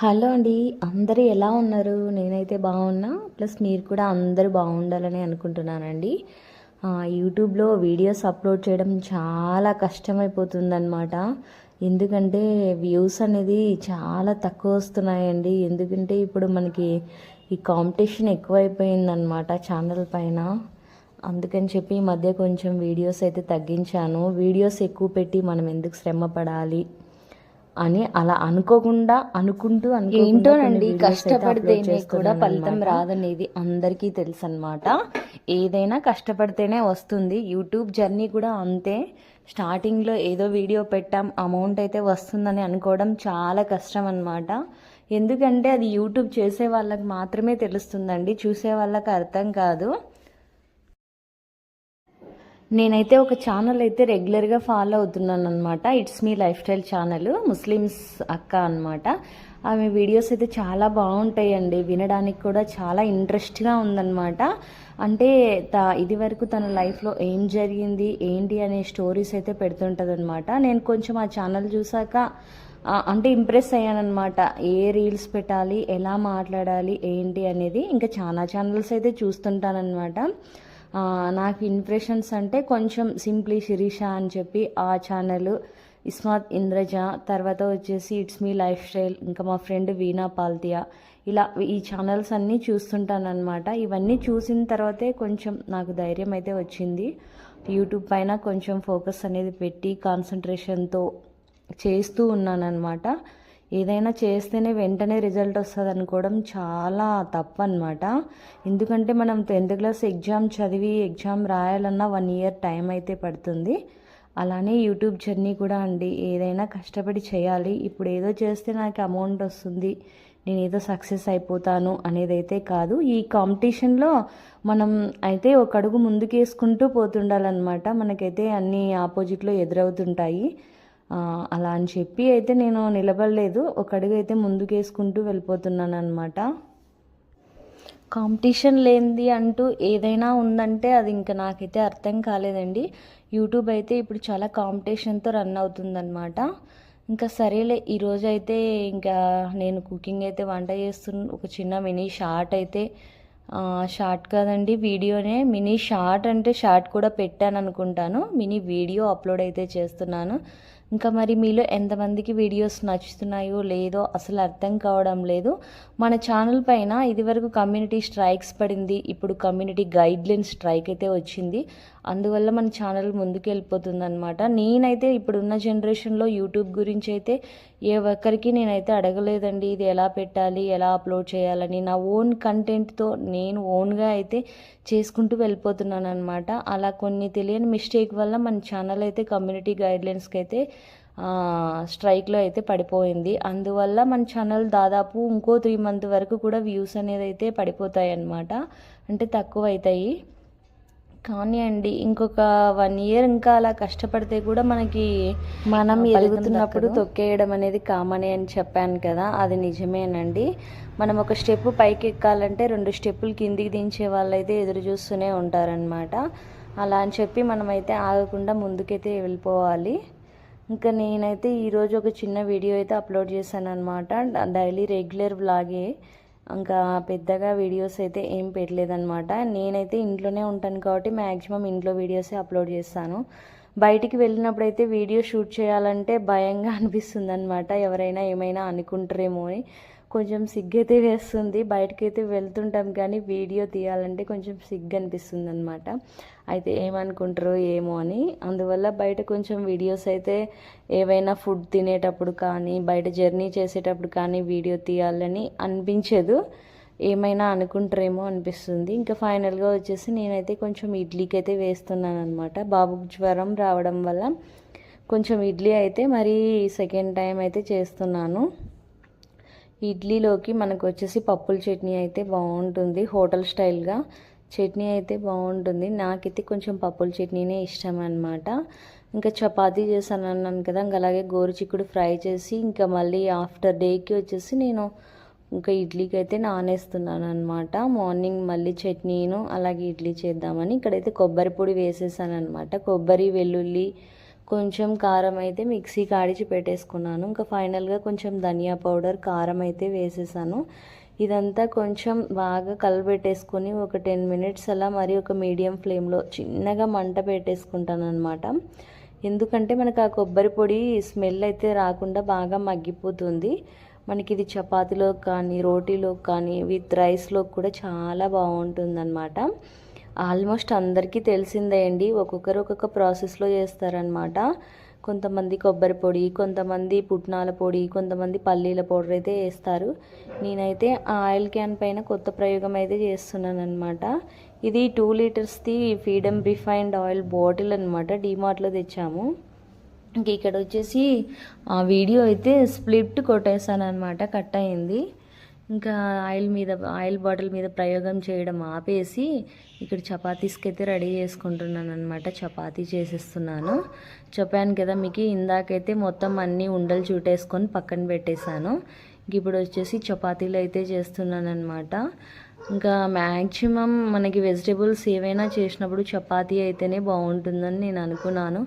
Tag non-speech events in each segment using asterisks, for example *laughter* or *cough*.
Hello అండి అందరూ ఎలా ఉన్నారు? నేనైతే బాగున్నా. ప్లస్ మీరు కూడా అందరూ బాగుండాలని అనుకుంటున్నానండి. యూట్యూబ్లో వీడియోస్ అప్లోడ్ చేయడం చాలా కష్టమైపోతుందన్నమాట. ఎందుకంటే వ్యూస్ అనేది చాలా తక్కువ వస్తున్నాయండి. ఎందుకంటే ఇప్పుడు మనకి ఈ కాంపిటీషన్ ఎక్కువైపోయిందనమాట ఛానల్ పైన. అందుకని చెప్పి ఈ మధ్య కొంచెం వీడియోస్ అయితే తగ్గించాను. వీడియోస్ ఎక్కువ పెట్టి మనం ఎందుకు శ్రమ పడాలి అని అలా అనుకోకుండా అనుకుంటూ ఏంటోనండి, కష్టపడితేనే కూడా ఫలితం. రాదనేది అందరికీ తెలుసు అనమాట ఏదైనా కష్టపడితేనే వస్తుంది. యూట్యూబ్ జర్నీ కూడా అంతే. స్టార్టింగ్లో ఏదో వీడియో పెట్టాం అమౌంట్ అయితే వస్తుందని అనుకోవడం చాలా కష్టం అన్నమాట ఎందుకంటే అది యూట్యూబ్ చేసే వాళ్ళకి మాత్రమే తెలుస్తుందండి. చూసే వాళ్ళకి అర్థం కాదు. నేనైతే ఒక ఛానల్ అయితే రెగ్యులర్గా ఫాలో అవుతున్నాను అనమాట it's me lifestyle channel Muslims అక్క అన్నమాట. ఆమె వీడియోస్ అయితే చాలా బాగుంటాయండి. వినడానికి కూడా చాలా ఇంట్రెస్ట్గా ఉందన్నమాట. అంటే త ఇది వరకు తన లైఫ్లో ఏం జరిగింది ఏంటి అనే స్టోరీస్ అయితే పెడుతుంటుంది నేను కొంచెం ఆ ఛానల్ చూసాక అంటే ఇంప్రెస్ అయ్యానమాట ఏ రీల్స్ పెట్టాలి ఎలా మాట్లాడాలి ఏంటి అనేది. ఇంకా చాలా ఛానల్స్ అయితే చూస్తుంటానన్నమాట. నాకు ఇంప్రెషన్స్ అంటే కొంచెం సింప్లీ శిరీష అని చెప్పి ఆ ఛానల్ ఇస్మాత్ ఇంద్రజ తర్వాత వచ్చేసి ఇట్స్ మీ లైఫ్ స్టైల్ ఇంకా మా ఫ్రెండ్ వీణా పాల్తియా. ఇలా ఈ ఛానల్స్ అన్నీ చూస్తుంటానన్నమాట. ఇవన్నీ చూసిన తర్వాతే కొంచెం నాకు ధైర్యం అయితే వచ్చింది. యూట్యూబ్ పైన కొంచెం ఫోకస్ అనేది పెట్టి కాన్సన్ట్రేషన్తో చేస్తూ ఉన్నానన్నమాట. ఏదైనా చేస్తేనే వెంటనే రిజల్ట్ వస్తుంది అనుకోవడం చాలా తప్పు అనమాట ఎందుకంటే మనం టెన్త్ క్లాస్ ఎగ్జామ్ చదివి ఎగ్జామ్ రాయాలన్నా వన్ ఇయర్ టైం అయితే పడుతుంది. అలానే యూట్యూబ్ జర్నీ కూడా అండి. ఏదైనా కష్టపడి చేయాలి. ఇప్పుడు ఏదో చేస్తే నాకు అమౌంట్ వస్తుంది. నేను ఏదో సక్సెస్ అయిపోతాను అనేది అయితే కాదు. ఈ కాంపిటీషన్లో మనం అయితే ఒక అడుగు ముందుకేసుకుంటూ పోతుండాలన్నమాట. మనకైతే అన్ని ఆపోజిట్లో ఎదురవుతుంటాయి. అలా అని చెప్పి అయితే నేను నిలబడలేదు. ఒక అడుగు అయితే ముందుకేసుకుంటూ వెళ్ళిపోతున్నాను అనమాట కాంపిటీషన్ లేనిది అంటూ ఏదైనా ఉందంటే అది ఇంకా నాకైతే అర్థం కాలేదండి. యూట్యూబ్ అయితే ఇప్పుడు చాలా కాంపిటీషన్తో రన్ అవుతుందన్నమాట. ఇంకా సరేలే ఈరోజు అయితే ఇంకా నేను కుకింగ్ అయితే వంట చేస్తున్న ఒక చిన్న మినీ షార్ట్ అయితే షార్ట్ కాదండి వీడియోనే. మినీ షార్ట్ అంటే షార్ట్ కూడా పెట్టాను అనుకుంటాను మినీ వీడియో అప్లోడ్ అయితే చేస్తున్నాను. ఇంకా మరి మీలో ఎంతమందికి వీడియోస్ నచ్చుతున్నాయో లేదో అసలు అర్థం కావడం లేదు. మన ఛానల్ పైన ఇదివరకు కమ్యూనిటీ స్ట్రైక్స్ పడింది. ఇప్పుడు కమ్యూనిటీ గైడ్లైన్ స్ట్రైక్ అయితే వచ్చింది. అందువల్ల మన ఛానల్ ముందుకు వెళ్ళిపోతుందనమాట నేనైతే ఇప్పుడున్న జనరేషన్లో యూట్యూబ్ గురించి అయితే ఏ ఒక్కరికి నేనైతే అడగలేదండి. ఇది ఎలా పెట్టాలి ఎలా అప్లోడ్ చేయాలని నా ఓన్ కంటెంట్తో నేను ఓన్గా అయితే చేసుకుంటూ వెళ్ళిపోతున్నాను అనమాట అలా కొన్ని తెలియని మిస్టేక్ వల్ల మన ఛానల్ అయితే కమ్యూనిటీ గైడ్లైన్స్కి అయితే స్ట్రైక్లో అయితే పడిపోయింది. అందువల్ల మన ఛానల్ దాదాపు ఇంకో త్రీ మంత్ వరకు కూడా వ్యూస్ అనేది అయితే పడిపోతాయి అన్నమాట అంటే తక్కువ అవుతాయి కానీ అండి ఇంకొక వన్ ఇయర్ ఇంకా అలా కష్టపడితే కూడా మనకి మనం ఎదుగుతున్నప్పుడు. తొక్కేయడం అనేది కామనే అని చెప్పాను కదా అది నిజమేనండి. మనం ఒక స్టెప్ పైకి ఎక్కాలంటే రెండు స్టెప్పులు కిందికి దించే వాళ్ళైతే ఎదురు చూస్తూనే ఉంటారనమాట అలా అని చెప్పి మనమైతే ఆగకుండా ముందుకైతే వెళ్ళిపోవాలి. ఇంకా నేనైతే ఈరోజు ఒక చిన్న వీడియో అయితే అప్లోడ్ చేశాను అనమాట డైలీ రెగ్యులర్ వ్లాగే. ఇంకా పెద్దగా వీడియోస్ అయితే ఏం పెట్టలేదన్నమాట. నేనైతే ఇంట్లోనే ఉంటాను కాబట్టి మ్యాక్సిమం ఇంట్లో వీడియోసే అప్లోడ్ చేస్తాను. బయటికి వెళ్ళినప్పుడు అయితే వీడియో షూట్ చేయాలంటే భయంగా *laughs* అనిపిస్తుంది అనమాట ఎవరైనా ఏమైనా అనుకుంటారేమో అని. కొంచెం సిగ్గైతే వేస్తుంది బయటకైతే వెళ్తుంటాం కానీ వీడియో తీయాలంటే కొంచెం సిగ్గు అనిపిస్తుంది అనమాట అయితే ఏమనుకుంటారో ఏమో అని. అందువల్ల బయట కొంచెం వీడియోస్ అయితే ఏవైనా ఫుడ్ తినేటప్పుడు కానీ బయట జర్నీ చేసేటప్పుడు కానీ వీడియో తీయాలని అనిపించదు. ఏమైనా అనుకుంటారేమో అనిపిస్తుంది. ఇంకా ఫైనల్గా వచ్చేసి నేనైతే కొంచెం ఇడ్లీకి అయితే వేస్తున్నాను అనమాట బాబుకు జ్వరం రావడం వల్ల కొంచెం ఇడ్లీ అయితే మరీ సెకండ్ టైం అయితే చేస్తున్నాను. ఇడ్లీలోకి మనకు వచ్చేసి పప్పుల చట్నీ అయితే బాగుంటుంది హోటల్ స్టైల్గా. చట్నీ అయితే బాగుంటుంది. నాకైతే కొంచెం పప్పుల చట్నీనే ఇష్టం అనమాట ఇంకా చపాతీ చేశాను అన్నాను కదా ఇంకా అలాగే గోరుచిక్కుడు ఫ్రై చేసి ఇంకా మళ్ళీ ఆఫ్టర్ డేకి వచ్చేసి నేను ఇంకా ఇడ్లీకి అయితే నానేస్తున్నాను అనమాట మార్నింగ్ మళ్ళీ చట్నీను అలాగే ఇడ్లీ చేద్దామని. ఇక్కడైతే కొబ్బరి పొడి వేసేసాను అనమాట కొబ్బరి వెల్లుల్లి కొంచెం కారం అయితే మిక్సీ ఆడిచి పెట్టేసుకున్నాను. ఇంకా ఫైనల్గా కొంచెం ధనియా పౌడర్ కారం అయితే వేసేసాను. ఇదంతా కొంచెం బాగా కలబెట్టేసుకొని ఒక టెన్ మినిట్స్ అలా మరి ఒక మీడియం ఫ్లేమ్లో చిన్నగా మంట పెట్టేసుకుంటాను అనమాట ఎందుకంటే మనకు ఆ కొబ్బరి పొడి స్మెల్ అయితే రాకుండా బాగా మగ్గిపోతుంది. మనకి ఇది చపాతీలో కానీ రోటీలో కానీ విత్ రైస్లో కూడా చాలా బాగుంటుందన్నమాట. ఆల్మోస్ట్ అందరికీ తెలిసిందే అండి. ఒక్కొక్కరు ఒక్కొక్క ప్రాసెస్లో చేస్తారనమాట కొంతమంది కొబ్బరి పొడి కొంతమంది పుట్నాల పొడి కొంతమంది పల్లీల పౌడర్ అయితే వేస్తారు. నేనైతే ఆ ఆయిల్ క్యాన్ పైన కొత్త ప్రయోగం అయితే చేస్తున్నాను అనమాట ఇది టూ లీటర్స్ది ఫ్రీడమ్ రిఫైన్డ్ ఆయిల్ బాటిల్ అనమాట డీమార్ట్లో తెచ్చాము. ఇంక ఇక్కడ వచ్చేసి ఆ వీడియో అయితే స్ప్లిట్ కొట్టేశాను అనమాట కట్ అయింది. ఇంకా ఆయిల్ మీద ఆయిల్ బాటిల్ మీద ప్రయోగం చేయడం ఆపేసి ఇక్కడ చపాతీస్కి అయితే రెడీ చేసుకుంటున్నాను అనమాట చపాతీ చేసేస్తున్నాను. చెప్పాను కదా మీకు ఇందాకైతే మొత్తం అన్నీ ఉండలు చూటేసుకొని పక్కన పెట్టేశాను. ఇంక ఇప్పుడు వచ్చేసి చపాతీలు అయితే చేస్తున్నాను అనమాట ఇంకా మ్యాక్సిమం మనకి వెజిటేబుల్స్ ఏవైనా చేసినప్పుడు చపాతీ అయితేనే బాగుంటుందని నేను అనుకున్నాను.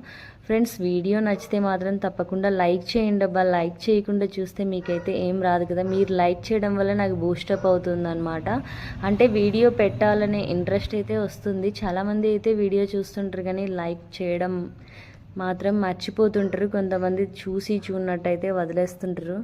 ఫ్రెండ్స్ వీడియో నచ్చితే మాత్రం తప్పకుండా లైక్ చేయండి అబ్బా. లైక్ చేయకుండా చూస్తే మీకైతే ఏం రాదు కదా. మీరు లైక్ చేయడం వల్ల నాకు బూస్టప్ అవుతుంది అనమాట అంటే వీడియో పెట్టాలనే ఇంట్రెస్ట్ అయితే వస్తుంది. చాలామంది అయితే వీడియో చూస్తుంటారు కానీ లైక్ చేయడం మాత్రం మర్చిపోతుంటారు. కొంతమంది చూసి చూడనట్టయితే వదిలేస్తుంటారు.